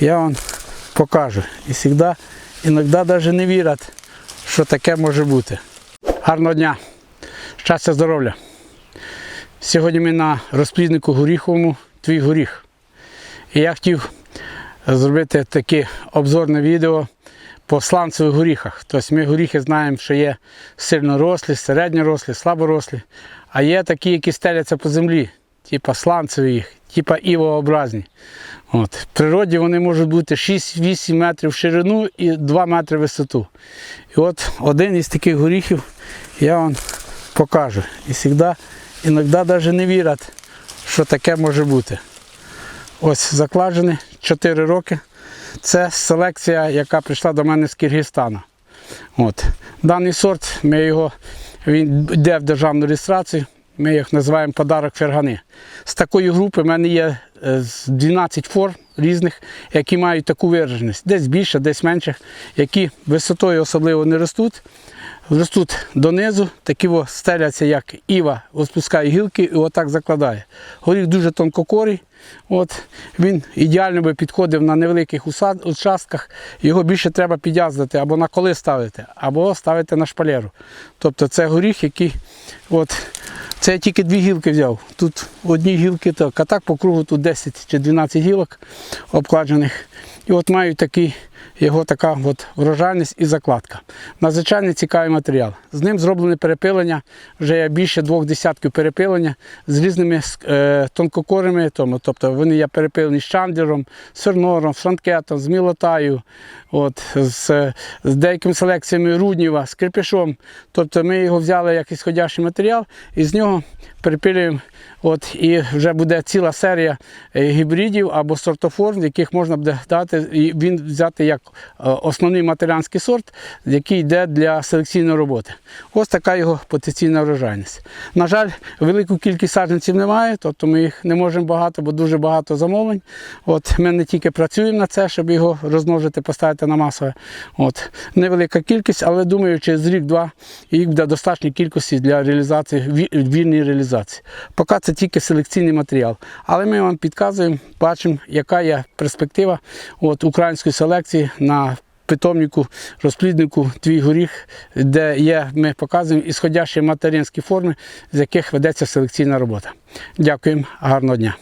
Я вам покажу. І завжди, іноді навіть не вірять, що таке може бути. Гарного дня, щастя, здоров'я. Сьогодні ми на розпліднику горіховому твій горіх. І я хотів зробити таке обзорне відео по сланцевих горіхах. Тобто ми горіхи знаємо, що є сильнорослі, середньорослі, слаборослі, а є такі, які стеляться по землі, типа сланцеві їх, типа івообразні. От. В природі вони можуть бути 6-8 метрів в ширину і 2 метри в висоту. І от один із таких горіхів я вам покажу. І завжди, іноді навіть не вірять, що таке може бути. Ось закладений 4 роки. Це селекція, яка прийшла до мене з Киргизстану. От. Даний сорт, ми його, він йде в державну реєстрацію, ми їх називаємо подарок фергани. З такої групи в мене є е, 12 форм різних, які мають таку вираженість. Десь більше, десь менше, які висотою особливо не ростуть. Ростуть донизу, такі стеляться, як іва, розпускає гілки і отак закладає. Горіх дуже тонкокорий. От, він ідеально би підходив на невеликих участках. Його більше треба підв'язати або на коли ставити, або ставити на шпалеру. Тобто це горіх, який от, це я тільки дві гілки взяв. Тут одні гілки, так, а так по кругу тут 10 чи 12 гілок обкладених. І от мають такий, його така от врожайність і закладка. Надзвичайно цікавий матеріал. З ним зроблене перепилення, вже є більше двох десятків перепилення з різними е, тонкокорими, тому, тобто вони є перепилені з чандлером, з сернором, з франкетом, з мілотаю, от, з, з деякими селекціями рудніва, з крепішом. Тобто ми його взяли як ісходящий матеріал і з нього перепилюємо. От, і вже буде ціла серія е, гібридів або сортоформ, яких можна буде дати, і він взяти як е, основний матеріанський сорт, який йде для селекційної роботи. Ось така його потенційна врожайність. На жаль, велику кількість саджанців немає, тобто ми їх не можемо багато, бо дуже багато замовлень. От, ми не тільки працюємо на це, щоб його розмножити, поставити на масове. От, невелика кількість, але думаю, через рік-два їх буде достатньої кількості для реалізації, ві- вільної реалізації. Поки це тільки селекційний матеріал. Але ми вам підказуємо, бачимо, яка є перспектива от, української селекції на питомнику, розпліднику твій горіх, де є, ми показуємо ісходящі материнські форми, з яких ведеться селекційна робота. Дякуємо, гарного дня.